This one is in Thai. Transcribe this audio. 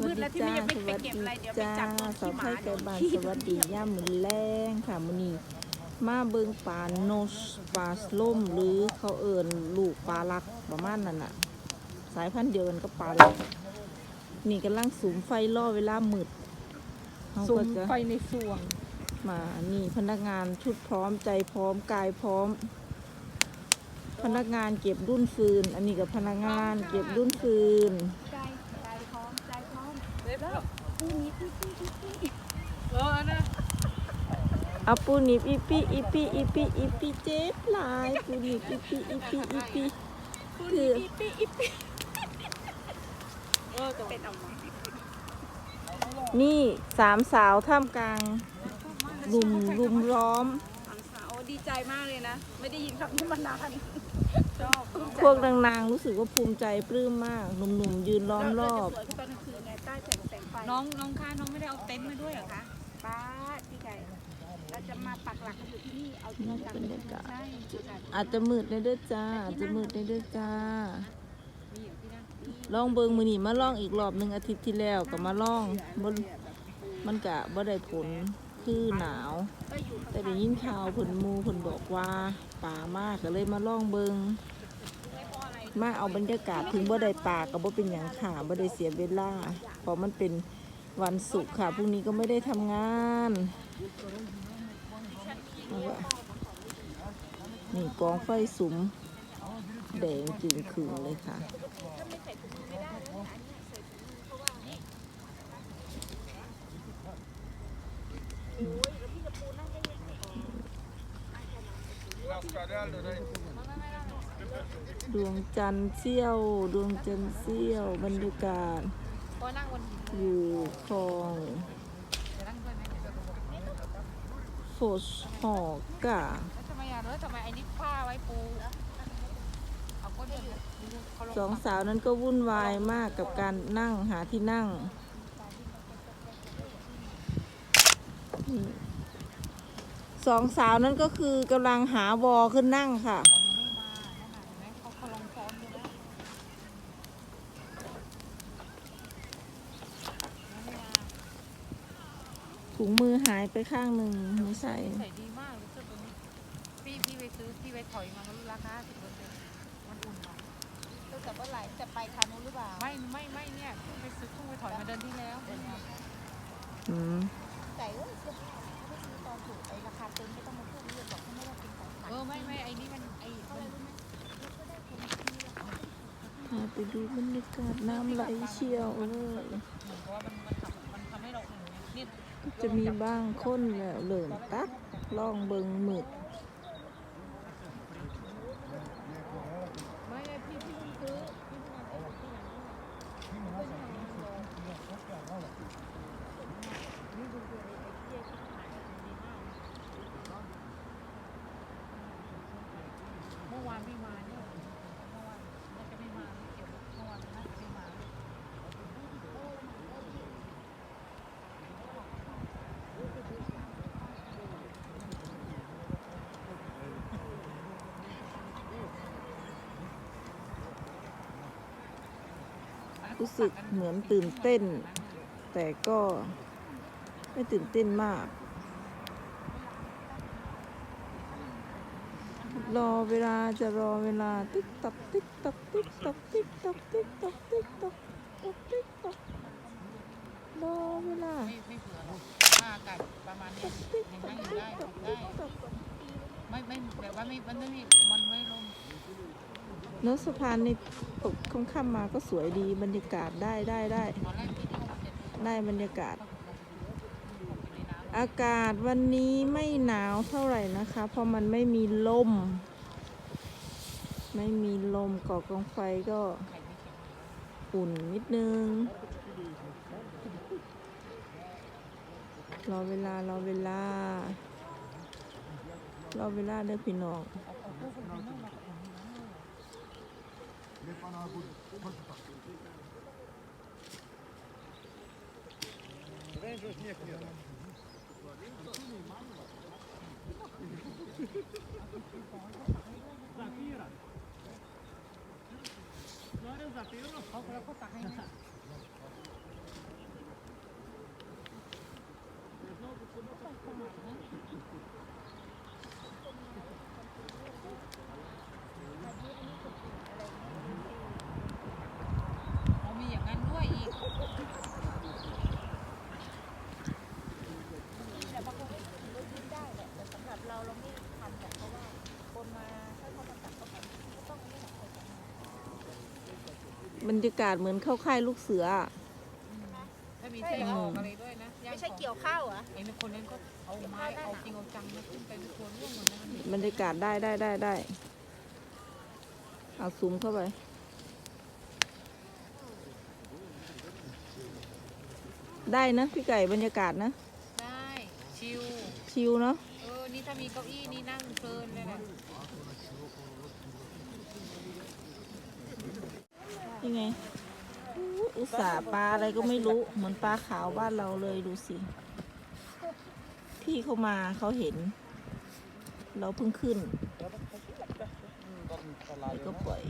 มืดแล้วที่นี่ยังไม่ไปเก็บอะไรเดี๋ยวไปจับนกสาวขี้หมายไก่บานสวัสดีย่ามมือแรงค่ะมือนี้มาเบิงปลาโนสปลาสล่มหรือเขาเอิ้นลูกปลาลักประมาณนั้นน่ะ สายพันธุ์เดียวกันกับปลาลักนี่กำลังสูมไฟล่อเวลามืดเขาซุ้ก็มไฟในสวง มานี่พนักงานชุดพร้อมใจพร้อมกายพร้อม พนักงานเก็บรุ่นฟืน อันนี้กับพนักงานเก็บรุ่นฟืน ใจใจพร้อมใจพ ร้อมแล้วพรุ่งนี้พี่พี่พี่พี่เออนะเอาปูหนิบอีปีอีปีอีปีอีปีเจ็บหลายปูหนิบอีปีอีปีอีปีพรุ่งนี้พี่พี่อีพี่เออจะเป็นเอามานี่สามสาวท่ามกลางรุมรุมล้อมอันสาวดีใจมากเลยนะ ไม่ได้ยินคำนี้มานานชอบพวกนางๆรู้สึกว่าภูมิใจปลื้มมากหนุ่มๆยืนล้อมรอบ สวยตอนกลางคืนไงใต้แสงแสงไฟน้องน้องคะน้องไม่ได้เอาเต็นท์มาด้วยเหรอคะป้าพี่ไก่เราจะมาปักหลักกันอยู่ที่นี่เอาที่น่านี่จะบรรยากาศใช่อากาศอาจจะมืดในเด้อจ้าอาจจะมืดในเด้อจ้ามีอยู่ที่นั่นลองเบิงมือนี่มาลองอีกรอบหนึ่งอาทิตย์ที่แล้วก็มาลองบนมันกะบ่ได้ผลคือหนาวก็อยู่แต่ได้ยินข่าวผลมูผลบอกว่าป่ามากก็เลยมาลองเบิง มาเอาบรรยากาศถึงบ่ได้ปาก็บ่เป็นอย่างค่ะบ่ได้เสียเวลาเพราะมันเป็นวันศุกร์ค่ะพรุ่งนี้ก็ไม่ได้ทำงานแล้วก็นี่กองไฟสุมแดงจึงคืนเลยค่ะด ดวงจันทร์เสี้ยว ดวงจันทร์เสี้ยว บรรยากาศนั่งบนอยู่คลองจะนั่งด้วยไหมเดี๋ยวจะดูโฟชหอกะทำไมอะแล้วทำไมไอ้นี่ผ้าไว้ปูสองสาวนั้นก็วุ่นวายมากกับการนั่งหาที่นั่ง สองสาวนั้นก็คือกำลังหาวอขึ้นนั่งค่ะเห็นไหมเขาเขาลงซ้อมดูนะไม่มา ถุงมือหายไปข้างหนึ่งไม่ใส่ ใส่ดีมากรู้สึกตัวนี้พี่พี่ไปซื้อพี่ไปถอยมามันราคาสิบเปอร์เซ็นต์มันอุ่นหน่อยตั้งแต่เมื่อไหร่จะไปคานุหรือเปล่าไม่ไม่ไม่เนี่ยเพิ่งไปซื้อเพิ่งไปถอยมาเดินที่แล้วอืมแต่เอ้ยเสื้อผ้าถ้าซื้อตอนถูกไอ้ราคาเต็มไม่ต้องมาพูดเรื่องบอกเขาไม่ได้เป็นของขวัญเออไม่ไม่ไอ้นี่มันไอ้มันพาไปดูบรรยากาศน้ำไหลเชี่ยวเลยเพราะว่ามัน จะมีบ้างคนแล้วเหลิมตักล่องเบิงหมึก ไม่พี่พี่เพิ่งซื้อพี่เพิ่งเอาไปที่ไหนเมื่อวานพี่มาเนี่ยเมื่อวานน่าจะไม่มาเกี่ยวเมื่อวานน่าจะไม่มา รู้สึกเหมือนตื่นเต้น แต่ก็ไม่ตื่นเต้นมาก รอเวลาจะรอเวลาติ๊กตักติ๊กตักติ๊กตักติ๊กตักติ๊กตักติ๊กตักติ๊กตักรอเวลาไม่ไม่เผื่อหรอกถ้าอากาศประมาณนี้ยังนั่งอยู่ได้ได้ไม่ไม่แบบว่าไม่มันไม่มีมันไม่ลม เนื้อสะพานนี่ตกค่ำๆมาก็สวยดีบรรยากาศได้ได้ได้ ได้บรรยากาศ อากาศวันนี้ไม่หนาวเท่าไหร่นะคะ เพราะมันไม่มีลม ไม่มีลมก่อกองไฟก็อุ่นนิดนึง รอเวลารอเวลารอเวลาเด้อพี่น้อง Rangers niech nie da. Desafio, Agora eu desafio, não só para botar ainda. Mas não, porque não บรรยากาศเหมือนเข้าค่ายลูกเสืออะ ถ้ามีไส้ออกอะไรด้วยนะย่างไม่ใช่เกี่ยวข้าวเหรอไอ้คนนั้นก็เอาไม้เอาจริงเอาจังมาขึ้นไปทุกคนร่วมหมดนะมันบรรยากาศได้ได้ได้ได้ เอาซูมเข้าไป ได้นะพี่ไก่บรรยากาศนะ ได้ชิลชิลเนาะเออนี่ถ้ามีเก้าอี้นี่นั่งเพลินเลยนะ ยังไงอู้อุตส่าห์ปลาอะไรก็ไม่รู้ เหมือนปลาขาวบ้านเราเลยดูสิ พี่เขามาเขาเห็น เราเพิ่งขึ้นแล้วก็ปล่อย